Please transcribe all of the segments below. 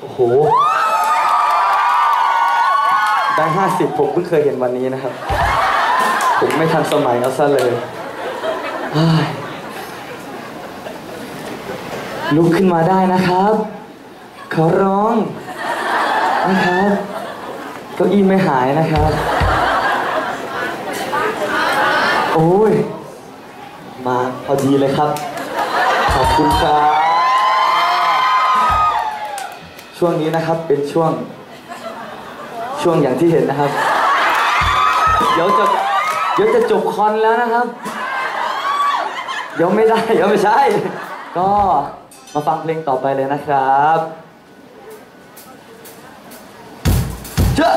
โอ้โหแบงค์ห้าสิบผมเพิ่งเคยเห็นวันนี้นะครับ ผมไม่ทันสมัยเอาซะเลยเฮ้ยลุกขึ้นมาได้นะครับ ขอร้องนะครับเก้าอี้ไม่หายนะครับ โอ้ย มาพอดีเลยครับ ขอบคุณครับ ช่วงนี้นะครับเป็นช่วง ช่วงอย่างที่เห็นนะครับ เดี๋ยวจะเดี๋ยวจะจบคอนแล้วนะครับ เดี๋ยวไม่ได้เดี๋ยวไม่ใช่ ก็มาฟังเพลงต่อไปเลยนะครับเจ้า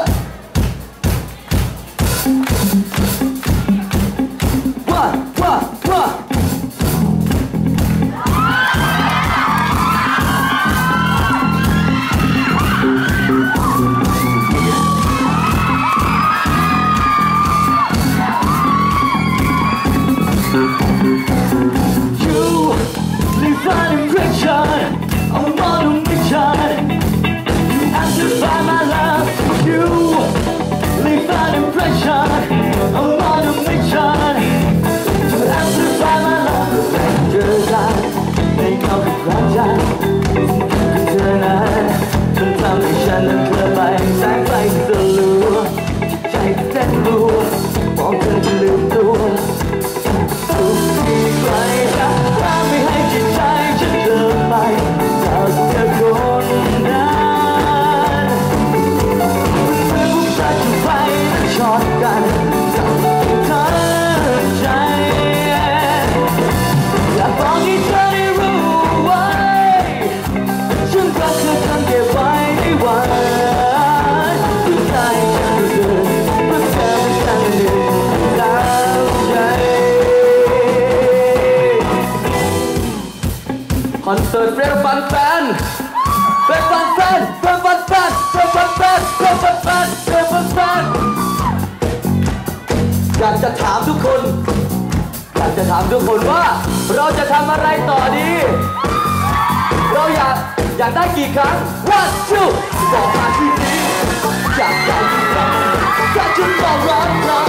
ฉันนั้นเคลื่อนไปแสงไฟที่ทะลุใจเต้นรัว อนเสิร์ตเฟรมฟันแฟนเฟรมฟันแฟนเฟรมฟันแฟนเฟรมฟันแฟนเฟรมฟันแฟนเฟรมฟันแฟนอยากจะถามทุกคนอยากจะถามทุกคนว่า เราจะทำอะไรต่อดี เราอยากอยากได้กี่ครั้ง one two บอกมาที่นี้อยากได้กี่ครั้งถ้าฉันบอกรักเธอ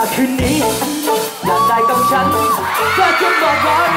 มาคืนนี้ อยากได้กับฉันแค่อจงบอกว่า